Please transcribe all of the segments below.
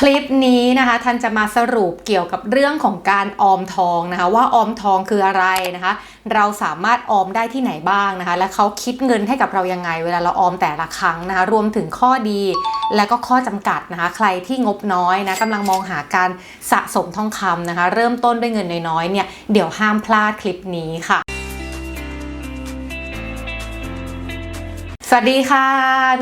คลิปนี้นะคะท่านจะมาสรุปเกี่ยวกับเรื่องของการออมทองนะคะ ว่าออมทองคืออะไรนะคะ เราสามารถออมได้ที่ไหนบ้างนะคะ และเขาคิดเงินให้กับเรายังไง เวลาเราออมแต่ละครั้งนะคะ รวมถึงข้อดีและก็ข้อจำกัดนะคะ ใครที่งบน้อยนะกำลังมองหาการสะสมทองคำนะคะ เริ่มต้นด้วยเงินน้อยๆเนี่ยเดี๋ยวห้ามพลาดคลิปนี้ค่ะ สวัสดีค่ะ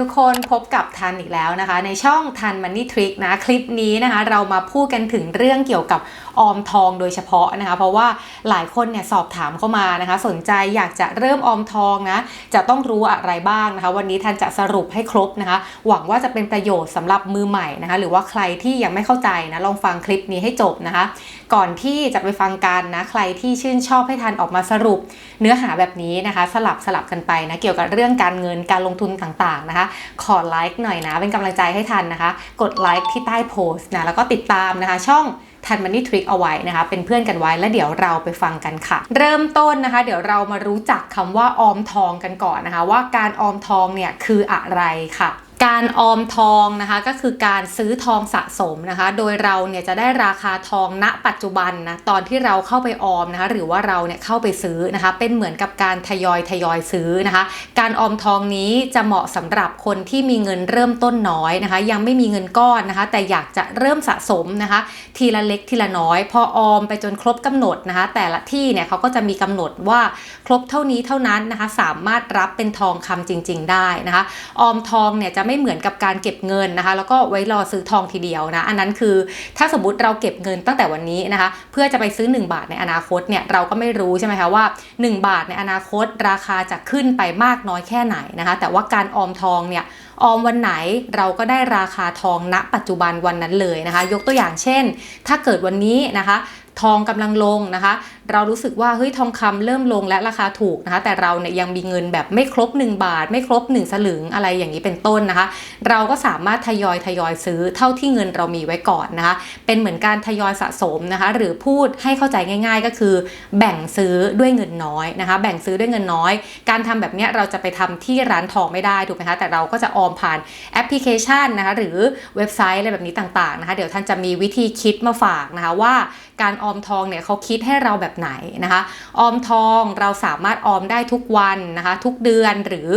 ทุกคนพบกับทันอีกแล้วนะคะ ในช่องทันมันนี่ทริคนะ คลิปนี้นะคะ เรามาพูดกันถึงเรื่องเกี่ยวกับออมทองโดยเฉพาะนะคะ เพราะว่าหลายคนเนี่ยสอบถามเข้ามานะคะ สนใจอยากจะเริ่มออมทองนะ จะต้องรู้อะไรบ้างนะคะ วันนี้ทันจะสรุปให้ครบนะคะ หวังว่าจะเป็นประโยชน์สำหรับมือใหม่นะคะ หรือว่าใครที่ยังไม่เข้าใจนะลองฟังคลิปนี้ให้จบนะคะ ก่อนที่จะไปฟังกันนะใครที่ชื่นชอบให้ทันออกมาสรุป เนื้อหาแบบนี้นะคะ สลับสลับกันไปนะเกี่ยวกับเรื่องการเงินการลงทุนต่างๆนะคะ ขอไลค์หน่อยนะ เป็นกำลังใจให้ทันนะคะ กดไลค์ที่ใต้โพสต์นะ แล้วก็ติดตามนะคะ ช่องทันมันนี่ทริคเอาไว้นะคะ เป็นเพื่อนกันไว้แล้วเดี๋ยวเราไปฟังกันค่ะ เริ่มต้นนะคะ เดี๋ยวเรามารู้จักคำว่าออมทองกันก่อนนะคะ ว่าการออมทองเนี่ยคืออะไรค่ะ การออมทองนะคะก็คือการซื้อทองสะสมนะคะ โดยเราเนี่ยจะได้ราคาทองณปัจจุบันนะตอนที่เราเข้าไปออมนะคะหรือว่าเราเนี่ยเข้าไปซื้อนะคะ เป็นเหมือนกับการทยอยทยอยซื้อนะคะ การออมทองนี้จะเหมาะสำหรับคนที่มีเงินเริ่มต้นน้อยนะคะ ยังไม่มีเงินก้อนนะคะ แต่อยากจะเริ่มสะสมนะคะ ทีละเล็กทีละน้อย พอออมไปจนครบกำหนดนะคะ แต่ละที่เนี่ยเขาก็จะมีกำหนดว่าครบเท่านี้เท่านั้นนะคะ สามารถรับเป็นทองคำจริง ๆ ได้นะคะ ออมทองเนี่ยจะไม่เหมือนกับการเก็บเงินนะคะ แล้วก็ไว้รอซื้อทองทีเดียวนะ อันนั้นคือถ้าสมมติเราเก็บเงินตั้งแต่วันนี้นะคะ เพื่อจะไปซื้อ 1 บาทในอนาคตเนี่ยเราก็ไม่รู้ใช่ไหมคะว่า 1 บาทในอนาคตราคาจะขึ้นไปมากน้อยแค่ไหนนะคะ แต่ว่าการออมทองเนี่ยออมวันไหนเราก็ได้ราคาทองณปัจจุบันวันนั้นเลยนะคะ ยกตัวอย่างเช่น ถ้าเกิดวันนี้นะคะทองกำลังลงนะคะ เรารู้สึกว่าเฮ้ยทองคำเริ่มลงและราคาถูกนะคะ แต่เราเนี่ยยังมีเงินแบบไม่ครบ 1 บาท ไม่ครบ 1 สลึงอะไรอย่างนี้เป็นต้นนะคะ เราก็สามารถทยอยทยอยซื้อเท่าที่เงินเรามีไว้ก่อนนะคะ เป็นเหมือนการทยอยสะสมนะคะ หรือพูดให้เข้าใจง่าย ๆ ก็คือ แบ่งซื้อด้วยเงินน้อยนะคะ แบ่งซื้อด้วยเงินน้อย การทำแบบนี้เราจะไปทำที่ร้านทองไม่ได้ถูกไหมคะแต่เราก็จะออมผ่านแอปพลิเคชันนะคะหรือเว็บไซต์อะไรแบบนี้ต่างๆนะคะเดี๋ยวท่านจะมีวิธีคิดมาฝากนะคะว่าการออมทองเนี่ยเขาคิดให้เราแบบไหนนะคะ ออมทองเราสามารถออมได้ทุกวันนะคะ ทุกเดือนหรือ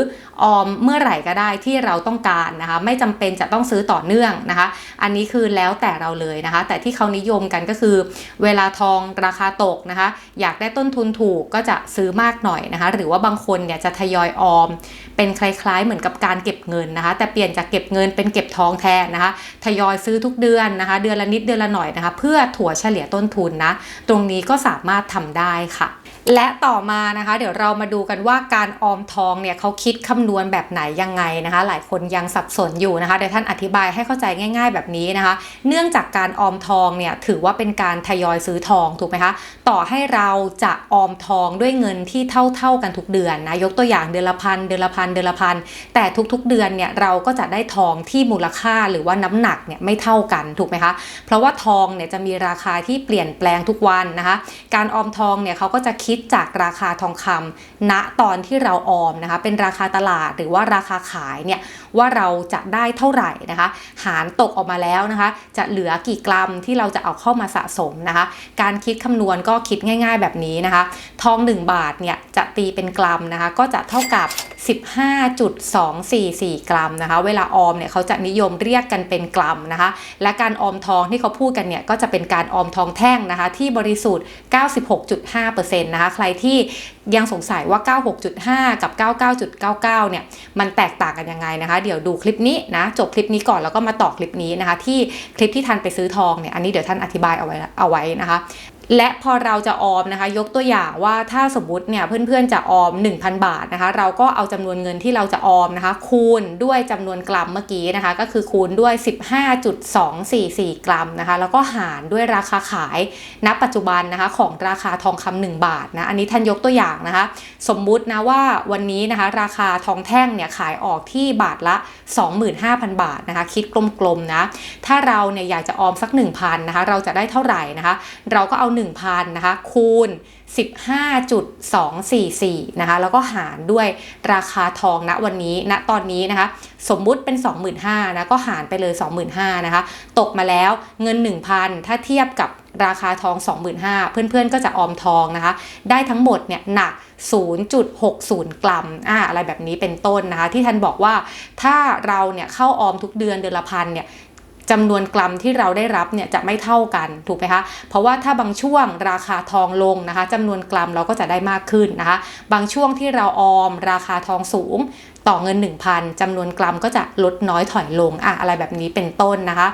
ออมเมื่อไหร่ก็ได้ที่เราต้องการนะคะ ไม่จำเป็นจะต้องซื้อต่อเนื่องนะคะ อันนี้คือแล้วแต่เราเลยนะคะ แต่ที่เขานิยมกันก็คือ เวลาทองราคาตกนะคะ อยากได้ต้นทุนถูกก็จะซื้อมากหน่อยนะคะ หรือว่าบางคนเนี่ยจะทยอยออม เป็นคล้ายๆ เหมือนกับการเก็บเงินนะคะ แต่เปลี่ยนจากเก็บเงินเป็นเก็บทองแทนนะคะ ทยอยซื้อทุกเดือนนะคะ เดือนละนิดเดือนละหน่อยนะคะ เพื่อถั่วเฉลี่ยต้นทุนนะ ตรงนี้ก็สามารถทำได้ค่ะ และต่อมานะคะ เดี๋ยวเรามาดูกันว่าการออมทองเนี่ยเขาคิดคำนวณแบบไหนยังไงนะคะ หลายคนยังสับสนอยู่นะคะเดี๋ยวท่านอธิบายให้เข้าใจง่าย ๆ แบบนี้นะคะ เนื่องจากการออมทองเนี่ยถือว่าเป็นการทยอยซื้อทองถูกไหมคะต่อให้เราจะออมทองด้วยเงินที่เท่า ๆกันทุกเดือนนะยกตัวอย่างเดือนละพันเดือนละพันเดือนละพันแต่ทุกๆเดือนเนี่ยเราก็จะได้ทองที่มูลค่าหรือว่าน้ำหนักเนี่ยไม่เท่ากันถูกไหมคะเพราะว่าทองเนี่ยจะมีราคาที่เปลี่ยนแปลงทุกวันนะคะ การออมทองเนี่ยเขาก็จะคิดจากราคาทองคำณตอนที่เราออมนะคะ เป็นราคาตลาดหรือว่าราคาขายเนี่ยว่าเราจะได้เท่าไหร่นะคะ หารตกออกมาแล้วนะคะ จะเหลือกี่กรัมที่เราจะเอาเข้ามาสะสมนะคะ การคิดคำนวณก็คิดง่าย ๆ แบบนี้นะคะ ทอง 1 บาทเนี่ยจะตีเป็นกรัมนะคะ ก็จะเท่ากับ 15.244 กรัมนะคะ เวลาออมเนี่ยเขาจะนิยมเรียกกันเป็นกรัมนะคะ และการออมทองที่เขาพูดกันเนี่ยก็จะเป็นการออมทองแท่งนะคะ ที่บริสุทธิ์ 96.5%นะคะ ใครที่ยังสงสัยว่า 96.5 กับ 99.99 เนี่ย มันแตกต่างกันยังไงนะคะ เดี๋ยวดูคลิปนี้นะ จบคลิปนี้ก่อนแล้วก็มาต่อคลิปนี้นะคะ ที่คลิปที่ท่านไปซื้อทองเนี่ย อันนี้เดี๋ยวท่านอธิบายเอาไว้เอาไว้นะคะ และพอเราจะออมนะคะ ยกตัวอย่างว่าถ้าสมมติเนี่ยเพื่อนๆจะออม 1,000 บาทนะคะ เราก็เอาจำนวนเงินที่เราจะออมนะคะ คูณด้วยจำนวนกรัมเมื่อกี้นะคะ ก็คือคูณด้วย 15.244 กรัมนะคะ แล้วก็หารด้วยราคาขายณปัจจุบันนะคะของราคาทองคำ1บาทนะอันนี้ท่านยกตัวอย่างนะคะ สมมุตินะว่าวันนี้นะคะ ราคาทองแท่งเนี่ยขายออกที่บาทละ 25,000 บาทนะคะ คิดกลมๆนะถ้าเราเนี่ยอยากจะออมสัก 1,000นะคะเราจะได้เท่าไหร่นะคะ เราก็เอา1,000นะคะคูณ 15.244นะคะแล้วก็หารด้วยราคาทองณวันนี้ณตอนนี้นะคะสมมุติเป็น 25,000นะก็หารไปเลย 25,000นะคะตกมาแล้วเงิน 1,000 ถ้าเทียบกับราคาทอง 25,000 เพื่อนๆ ก็จะออมทองนะคะ ได้ทั้งหมดเนี่ยหนัก 0.60 กรัมอ่าอะไรแบบนี้เป็นต้นนะคะ ที่ท่านบอกว่าถ้าเราเนี่ยเข้าออมทุกเดือนเดือนละพันเนี่ย จำนวนกรัมที่เราได้รับเนี่ยจะไม่เท่ากันถูกไหมคะเพราะว่าถ้าบางช่วงราคาทองลงนะคะจำนวนกรัมเราก็จะได้มากขึ้นนะคะ บางช่วงที่เราออมราคาทองสูงต่อเงิน 1,000จำนวนกรัมก็จะลดน้อยถอยลงอะอะไรแบบนี้เป็นต้นนะคะ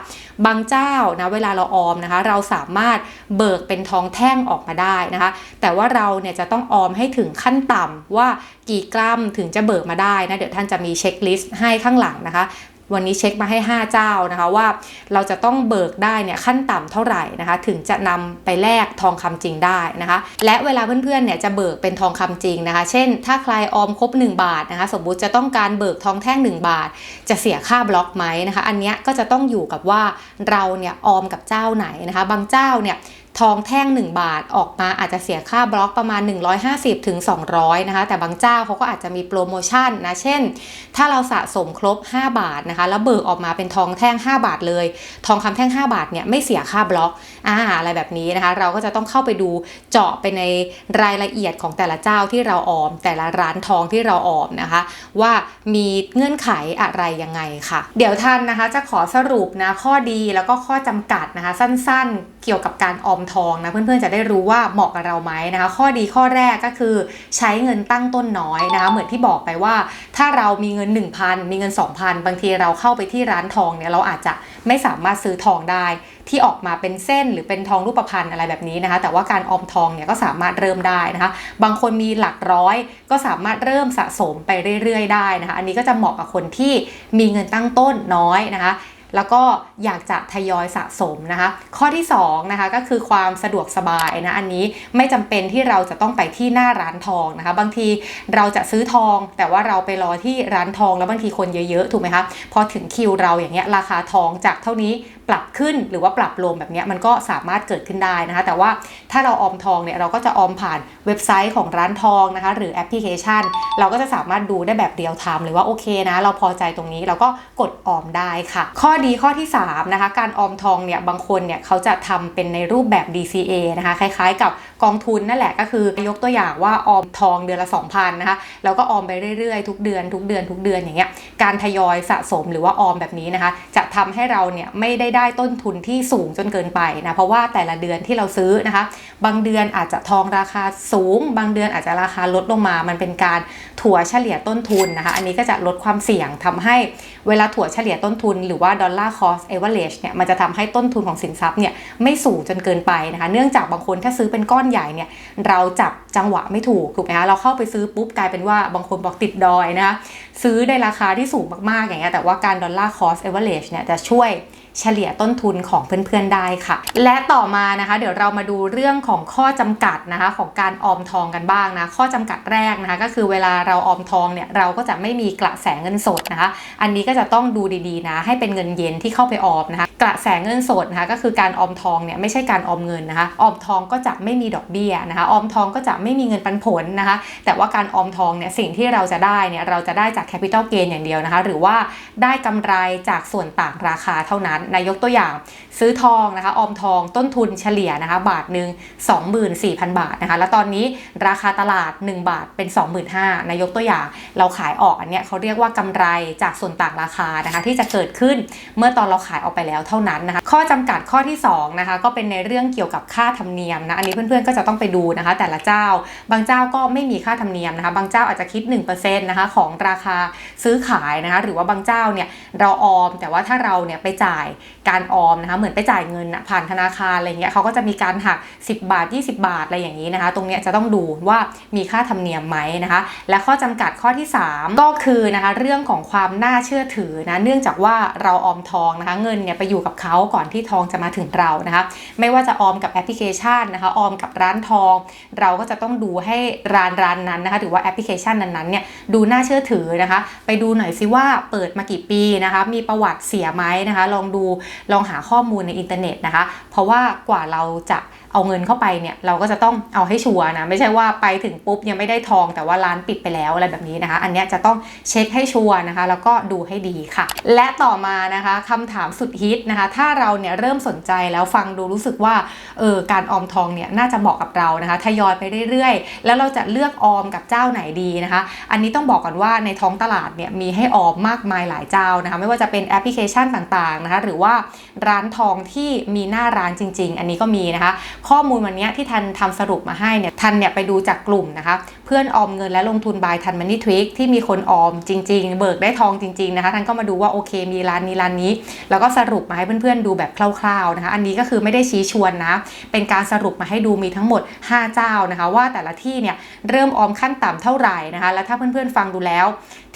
บางเจ้านะเวลาเราออมนะคะ เราสามารถเบิกเป็นทองแท่งออกมาได้นะคะ แต่ว่าเราเนี่ยจะต้องออมให้ถึงขั้นต่ำว่ากี่กรัมถึงจะเบิกมาได้นะเดี๋ยวท่านจะมีเช็คลิสต์ให้ข้างหลังนะคะ วันนี้เช็คมาให้ 5 เจ้านะคะว่าเราจะต้องเบิกได้เนี่ยขั้นต่ำเท่าไหร่นะคะ ถึงจะนำไปแลกทองคำจริงได้นะคะ และเวลาเพื่อนๆเนี่ยจะเบิกเป็นทองคำจริงนะคะ เช่น ถ้าใครออมครบ 1 บาทนะคะ สมมุติจะต้องการเบิกทองแท่ง 1 บาท จะเสียค่าบล็อกไหมนะคะ อันนี้ก็จะต้องอยู่กับว่าเราเนี่ยออมกับเจ้าไหนนะคะ บางเจ้าเนี่ย ทองแท่ง 1 บาทออกมาอาจจะเสียค่าบล็อกประมาณ 150ถึง200นะคะแต่บางเจ้าเขาก็อาจจะมีโปรโมชั่นนะเช่น ถ้าเราสะสมครบ 5 บาทนะคะแล้วเบิกออกมาเป็นทองแท่ง 5 บาทเลย ทองคำแท่ง 5 บาทเนี่ยไม่เสียค่าบล็อกอ่าอะไรแบบนี้นะคะ เราก็จะต้องเข้าไปดูเจาะไปในรายละเอียดของแต่ละเจ้าที่เราออม แต่ละร้านทองที่เราออมนะคะ ว่ามีเงื่อนไขอะไรยังไงค่ะ เดี๋ยวท่านนะคะจะขอสรุปนะข้อดีแล้วก็ข้อจำกัดนะคะสั้นๆ เกี่ยวกับการออมทองนะเพื่อนๆจะได้รู้ว่าเหมาะกับเราไหมนะคะ ข้อดีข้อแรกก็คือใช้เงินตั้งต้นน้อยนะคะ เหมือนที่บอกไปว่าถ้าเรามีเงิน 1,000 มีเงิน 2,000 บางทีเราเข้าไปที่ร้านทองเนี่ยเราอาจจะไม่สามารถซื้อทองได้ที่ออกมาเป็นเส้นหรือเป็นทองรูปพรรณอะไรแบบนี้นะคะ แต่ว่าการออมทองเนี่ยก็สามารถเริ่มได้นะคะ บางคนมีหลักร้อย ก็สามารถเริ่มสะสมไปเรื่อยๆ ได้นะคะ อันนี้ก็จะเหมาะกับคนที่มีเงินตั้งต้นน้อยนะคะ แล้วก็อยากจะทยอยสะสมนะคะ ข้อที่2นะคะก็คือความสะดวกสบายนะอันนี้ไม่จำเป็นที่เราจะต้องไปที่หน้าร้านทองนะคะ บางทีเราจะซื้อทอง แต่ว่าเราไปรอที่ร้านทองแล้วบางทีคนเยอะๆถูกไหมคะพอถึงคิวเราอย่างเงี้ยราคาทองจากเท่านี้ปรับขึ้นหรือว่าปรับลงแบบนี้มันก็สามารถเกิดขึ้นได้นะคะ แต่ว่าถ้าเราออมทองเนี่ยเราก็จะออมผ่านเว็บไซต์ของร้านทองนะคะ หรือแอปพลิเคชัน เราก็จะสามารถดูได้แบบเรียลไทม์เลยว่าโอเคนะเราพอใจตรงนี้เราก็กดออมได้ค่ะ ข้อดีข้อที่3นะคะการออมทองเนี่ยบางคนเนี่ยเขาจะทำเป็นในรูปแบบ DCA นะคะคล้ายๆ กับกองทุนนั่นแหละก็คือยกตัวอย่างว่าออมทองเดือนละ 2,000นะคะแล้วก็ออมไปเรื่อยๆ ทุกเดือนทุกเดือนทุกเดือนอย่างเงี้ยการทยอยสะสมหรือว่าออมแบบนี้นะคะจะ ทำให้เราเนี่ยไม่ได้ได้ต้นทุนที่สูงจนเกินไปนะเพราะว่าแต่ละเดือนที่เราซื้อนะคะ บางเดือนอาจจะทองราคาสูง บางเดือนอาจจะราคาลดลงมา มันเป็นการถั่วเฉลี่ยต้นทุนนะคะ อันนี้ก็จะลดความเสี่ยงทำให้เวลาถั่วเฉลี่ยต้นทุนหรือว่าดอลลาร์คอสเอเวอเรจเนี่ยมันจะทำให้ต้นทุนของสินทรัพย์เนี่ยไม่สูงจนเกินไปนะคะ เนื่องจากบางคนถ้าซื้อเป็นก้อนใหญ่เนี่ยเราจับจังหวะไม่ถูกถูกไหมคะเราเข้าไปซื้อปุ๊บกลายเป็นว่าบางคนบอกติดดอยนะคะ ซื้อในราคาที่สูงมากๆอย่างเงี้ยแต่ว่าการดอลลาร์คอสเอเวอเรจเนี่ยจะช่วยเฉลี่ยต้นทุนของเพื่อนๆได้ค่ะ และต่อมานะคะ เดี๋ยวเรามาดูเรื่องของข้อจำกัดนะคะของการออมทองกันบ้างนะข้อจำกัดแรกนะคะ ก็คือเวลาเราออมทองเนี่ยเราก็จะไม่มีกระแสเงินสดนะคะ อันนี้ก็จะต้องดูดีๆนะ ให้เป็นเงินเย็นที่เข้าไปออมนะคะ กระแสเงินสดนะคะก็คือการออมทองเนี่ยไม่ใช่การออมเงินนะคะออมทองก็จะไม่มีดอกเบี้ยนะคะออมทองก็จะไม่มีเงินปันผลนะคะ แต่ว่าการออมทองเนี่ยสิ่งที่เราจะได้เนี่ยเราจะได้จากแคปิตอลเกนอย่างเดียวนะคะ หรือว่าได้กำไรจากส่วนต่างราคาเท่านั้นนายกตัวอย่างซื้อทองนะคะออมทองต้นทุนเฉลี่ยนะคะ บาทหนึ่ง24,000 บาทนะคะ แล้วตอนนี้ราคาตลาด 1 บาทเป็น 25,000นายกตัวอย่างเราขายออกอันเนี้ยเขาเรียกว่ากำไรจากส่วนต่างราคานะคะ ที่จะเกิดขึ้นเมื่อตอนเราขายออกไปแล้วเท่านั้นนะคะ ข้อจำกัดข้อที่2นะคะก็เป็นในเรื่องเกี่ยวกับค่าธรรมเนียมนะอันนี้เพื่อนๆก็จะต้องไปดูนะคะ แต่ละเจ้า บางเจ้าก็ไม่มีค่าธรรมเนียมนะคะ บางเจ้าอาจจะคิด1%นะคะของราคาซื้อขายนะคะ หรือว่าบางเจ้าเนี่ยเราออม แต่ว่าถ้าเราเนี่ยไปจ่ายการออมนะคะ เหมือนไปจ่ายเงินผ่านธนาคารอะไรเงี้ยเขาก็จะมีการหัก 10 บาท 20 บาทอะไรอย่างนี้นะคะ ตรงเนี้ยจะต้องดูว่ามีค่าธรรมเนียมไหมนะคะ และข้อจำกัดข้อที่ 3 ก็คือนะคะเรื่องของความน่าเชื่อถือนะเนื่องจากว่าเราออมทองนะคะ เงินเนี่ยไปอยู่กับเขาก่อนที่ทองจะมาถึงเรานะคะ ไม่ว่าจะออมกับแอปพลิเคชันนะคะออมกับร้านทอง เราก็จะต้องดูให้ร้านร้านนั้นนะคะหรือว่าแอปพลิเคชันนั้นๆเนี่ยดูน่าเชื่อถือนะคะ ไปดูหน่อยซิว่าเปิดมากี่ปีนะคะ มีประวัติเสียไหมนะคะ ลองดูลองหาข้อมูลในอินเทอร์เน็ตนะคะ เพราะว่ากว่าเราจะ เอาเงินเข้าไปเนี่ยเราก็จะต้องเอาให้ชัวร์นะไม่ใช่ว่าไปถึงปุ๊บยังไม่ได้ทองแต่ว่าร้านปิดไปแล้วอะไรแบบนี้นะคะ อันนี้จะต้องเช็คให้ชัวร์นะคะ แล้วก็ดูให้ดีค่ะ และต่อมานะคะคำถามสุดฮิตนะคะ ถ้าเราเนี่ยเริ่มสนใจแล้วฟังดูรู้สึกว่าเออการออมทองเนี่ยน่าจะเหมาะกับเรานะคะทยอยไปเรื่อยๆ แล้วเราจะเลือกออมกับเจ้าไหนดีนะคะ อันนี้ต้องบอกก่อนว่าในท้องตลาดเนี่ยมีให้ออมมากมายหลายเจ้านะคะ ไม่ว่าจะเป็นแอปพลิเคชันต่างๆนะคะ หรือว่าร้านทองที่มีหน้าร้านจริง ๆ อันนี้ก็มีนะคะข้อมูลวันนี้ที่ทันทำสรุปมาให้เนี่ยทันเนี่ยไปดูจากกลุ่มนะคะ พื่อนออมเงินและลงทุนบายทันมันนี่ทริกที่มีคนออมจริง ๆ เบิกได้ทองจริง ๆ นะคะทันก็มาดูว่าโอเคมีร้านนี้ร้านนี้ แล้วก็สรุปมาให้เพื่อนๆดูแบบคร่าวๆนะคะ อันนี้ก็คือไม่ได้ชี้ชวนนะ เป็นการสรุปมาให้ดูมีทั้งหมด 5 เจ้านะคะ ว่าแต่ละที่เนี่ยเริ่มออมขั้นต่ำเท่าไหร่นะคะ แล้วถ้าเพื่อนๆฟังดูแล้ว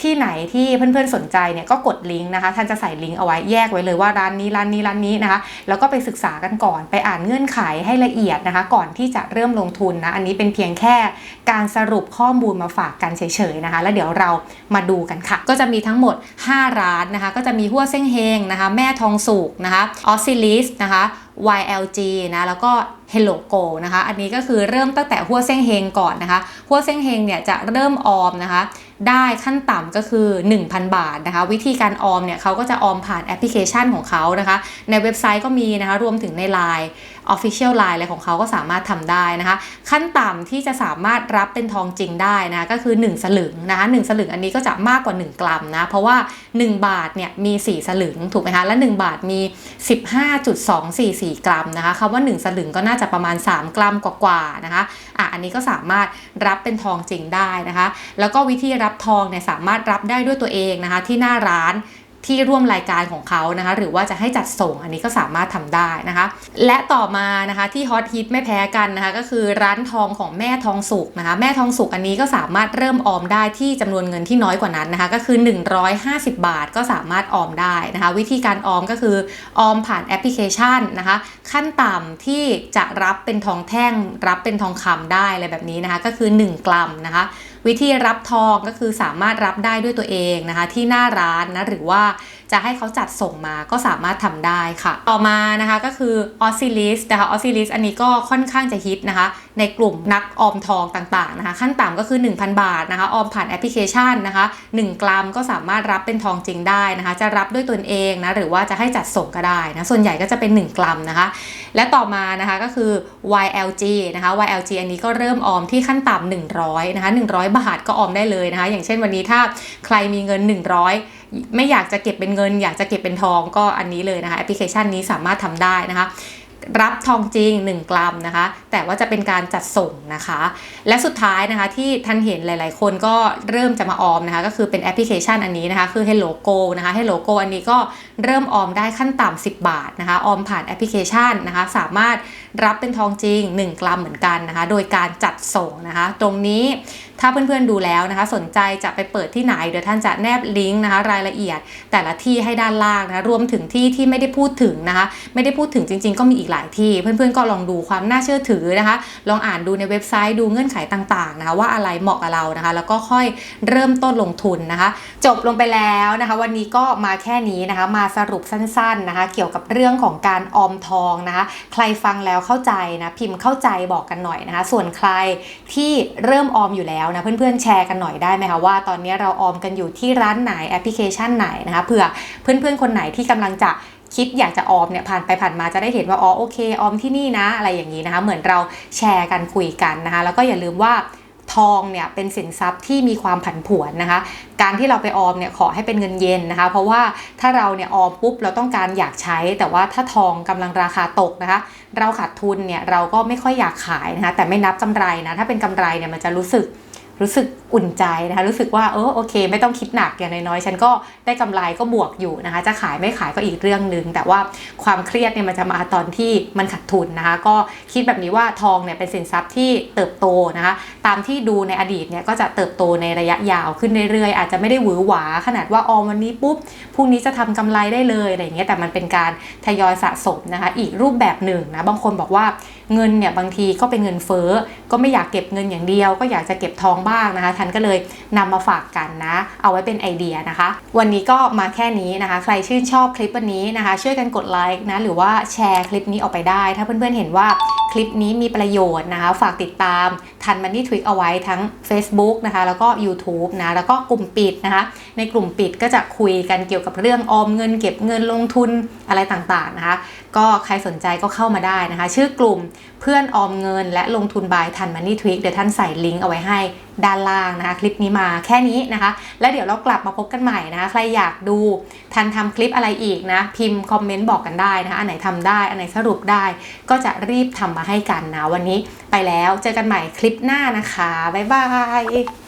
ที่ไหนที่เพื่อนๆสนใจเนี่ยก็กดลิงก์นะคะท่านจะใส่ลิงก์เอาไว้แยกไว้เลยว่าร้านนี้ร้านนี้ร้านนี้นะคะ แล้วก็ไปศึกษากันก่อนไปอ่านเงื่อนไขให้ละเอียดนะคะ ก่อนที่จะเริ่มลงทุนนะอันนี้เป็นเพียงแค่การสรุปข้อมูลมาฝากกันเฉยๆนะคะ แล้วเดี๋ยวเรามาดูกันค่ะ ก็จะมีทั้งหมด 5 ร้านนะคะ ก็จะมีหัวเส้งเฮงนะคะ แม่ทองสุกนะคะออสซิลิสนะคะ YLG นะแล้วก็ Hello Go นะคะ อันนี้ก็คือเริ่มตั้งแต่หัวเส้งเฮงก่อนนะคะหัวเส้งเฮงเนี่ยจะเริ่มออมนะคะได้ขั้นต่ำก็คือ 1,000 บาทนะคะ วิธีการออมเนี่ยเขาก็จะออมผ่านแอปพลิเคชันของเขานะคะ ในเว็บไซต์ก็มีนะคะรวมถึงใน Line Official Line อะไรของเขาก็สามารถทำได้นะคะ ขั้นต่ำที่จะสามารถรับเป็นทองจริงได้นะก็คือ 1 สลึงนะคะ1สลึงอันนี้ก็จะมากกว่า 1 กรัมนะ เพราะว่า 1 บาทเนี่ยมี 4 สลึงถูกไหมคะ และ 1 บาทมี 15.244 กรัมนะคะคำว่า 1 สลึงก็น่าจะประมาณ 3 กรัมกว่าๆนะคะอะอันนี้ก็สามารถรับเป็นทองจริงได้นะคะ แล้วก็วิธีรับทองเนี่ยสามารถรับได้ด้วยตัวเองนะคะที่หน้าร้าน ที่ร่วมรายการของเขานะคะ หรือว่าจะให้จัดส่งอันนี้ก็สามารถทำได้นะคะ และต่อมานะคะที่ฮอตฮิตไม่แพ้กันนะคะ ก็คือร้านทองของแม่ทองสุกนะคะ แม่ทองสุกอันนี้ก็สามารถเริ่มออมได้ที่จำนวนเงินที่น้อยกว่านั้นนะคะ ก็คือ 150 บาทก็สามารถออมได้นะคะ วิธีการออมก็คือออมผ่านแอปพลิเคชันนะคะ ขั้นต่ำที่จะรับเป็นทองแท่งรับเป็นทองคำได้อะไรแบบนี้นะคะ ก็คือ 1 กรัมนะคะ วิธีรับทองก็คือสามารถรับได้ด้วยตัวเองนะคะที่หน้าร้านนะหรือว่าจะให้เขาจัดส่งมาก็สามารถทำได้ค่ะ ต่อมานะคะก็คือ o s c i l i s นะคะ o s c i l i s อันนี้ก็ค่อนข้างจะฮิตนะคะ ในกลุ่มนักออมทองต่างๆนะคะ ขั้นต่ำก็คือ 1,000 บาทนะคะออมผ่านแอปพลิเคชันนะคะ 1 กรัมก็สามารถรับเป็นทองจริงได้นะคะ จะรับด้วยตนเองนะหรือว่าจะให้จัดส่งก็ได้นะส่วนใหญ่ก็จะเป็น 1 กรัมนะคะ และต่อมานะคะก็คือ YLG นะคะ YLG อันนี้ก็เริ่มออมที่ขั้นต่ำ100นะคะ100 บาทก็ออมได้เลยนะคะ อย่างเช่นวันนี้ถ้าใครมีเงิน 100ไม่อยากจะเก็บเป็นเงิน อยากจะเก็บเป็นทองก็อันนี้เลยนะคะแอปพลิเคชันนี้สามารถทำได้นะคะ รับทองจริง 1 กรัมนะคะ แต่ว่าจะเป็นการจัดส่งนะคะ และสุดท้ายนะคะที่ท่านเห็นหลาย ๆ คนก็เริ่มจะมาออมนะคะ ก็คือเป็นแอปพลิเคชันอันนี้นะคะ คือ Hello Go นะคะ Hello Go อันนี้ก็เริ่มออมได้ขั้นต่ำ10 บาทนะคะ ออมผ่านแอปพลิเคชันนะคะ สามารถรับเป็นทองจริง 1 กรัมเหมือนกันนะคะ โดยการจัดส่งนะคะ ตรงนี้ถ้าเพื่อนๆดูแล้วนะคะ สนใจจะไปเปิดที่ไหนเดี๋ยวท่านจะแนบลิงก์นะคะ รายละเอียดแต่ละที่ให้ด้านล่างนะคะรวมถึงที่ที่ไม่ได้พูดถึงนะคะ ไม่ได้พูดถึงจริง ๆ ก็มีอีกหลายที่ เพื่อนๆก็ลองดูความน่าเชื่อถือนะคะ ลองอ่านดูในเว็บไซต์ดูเงื่อนไขต่างๆนะคะว่าอะไรเหมาะกับเรานะคะ แล้วก็ค่อยเริ่มต้นลงทุนนะคะ จบลงไปแล้วนะคะ วันนี้ก็มาแค่นี้นะคะ มาสรุปสั้นๆนะคะ เกี่ยวกับเรื่องของการออมทองนะคะ ใครฟังแล้วเข้าใจนะพิมพ์เข้าใจบอกกันหน่อยนะคะ ส่วนใครที่เริ่มออมอยู่แล้วนะเพื่อนๆแชร์กันหน่อยได้ไหมคะว่าตอนนี้เราออมกันอยู่ที่ร้านไหนแอปพลิเคชันไหนนะคะเผื่อเพื่อนๆคนไหนที่กำลังจะ คิดอยากจะออมเนี่ยผ่านไปผ่านมาจะได้เห็นว่าอ๋อโอเคออมที่นี่นะอะไรอย่างนี้นะคะ เหมือนเราแชร์กันคุยกันนะคะแล้วก็อย่าลืมว่าทองเนี่ยเป็นสินทรัพย์ที่มีความผันผวนนะคะ การที่เราไปออมเนี่ยขอให้เป็นเงินเย็นนะคะ เพราะว่าถ้าเราเนี่ยออมปุ๊บเราต้องการอยากใช้ แต่ว่าถ้าทองกำลังราคาตกนะคะ เราขาดทุนเนี่ยเราก็ไม่ค่อยอยากขายนะคะแต่ไม่นับกำไรนะถ้าเป็นกำไรเนี่ยมันจะรู้สึก รู้สึกอุ่นใจนะคะ รู้สึกว่าเออโอเค ไม่ต้องคิดหนักอย่างน้อยๆฉันก็ได้กำไรก็บวกอยู่นะคะ จะขายไม่ขายก็อีกเรื่องหนึ่งแต่ว่าความเครียดเนี่ยมันจะมาตอนที่มันขาดทุนนะคะ ก็คิดแบบนี้ว่าทองเนี่ยเป็นสินทรัพย์ที่เติบโตนะคะ ตามที่ดูในอดีตเนี่ยก็จะเติบโตในระยะยาวขึ้นเรื่อยๆ อาจจะไม่ได้หวือหวาขนาดว่าออมวันนี้ปุ๊บพรุ่งนี้จะทำกำไรได้เลยอะไรอย่างเงี้ยแต่มันเป็นการทยอยสะสมนะคะ อีกรูปแบบหนึ่งนะบางคนบอกว่าเงินเนี่ยบางทีก็เป็นเงินเฟ้อก็ไม่อยากเก็บเงินอย่างเดียว ก็อยากจะเก็บทองบ้างนะคะทันก็เลยนำมาฝากกันนะ เอาไว้เป็นไอเดียนะคะ วันนี้ก็มาแค่นี้นะคะ ใครชื่นชอบคลิปวันนี้นะคะ ช่วยกันกดไลค์นะหรือว่าแชร์คลิปนี้ออกไปได้ ถ้าเพื่อนๆเห็นว่าคลิปนี้มีประโยชน์นะคะ ฝากติดตามทันมันนี่ทริคเอาไว้ทั้ง Facebook นะคะ แล้วก็ YouTube นะ แล้วก็กลุ่มปิดนะคะ ในกลุ่มปิดก็จะคุยกันเกี่ยวกับเรื่องออมเงิน เก็บเงินลงทุนอะไรต่างๆนะคะ ก็ใครสนใจก็เข้ามาได้นะคะ ชื่อกลุ่มเพื่อนออมเงินและลงทุนบายทันมันนี่ทริคเดี๋ยวท่านใส่ลิงก์เอาไว้ให้ด้านล่างนะคะ คลิปนี้มาแค่นี้นะคะ แล้วเดี๋ยวเรากลับมาพบกันใหม่นะคะ ใครอยากดูทันทำคลิปอะไรอีกนะ พิมพ์คอมเมนต์บอกกันได้นะคะ อันไหนทำได้ อันไหนสรุปได้ ก็จะรีบทำมาให้กันนะ วันนี้ไปแล้ว เจอกันใหม่คลิปหน้านะคะ บ๊ายบาย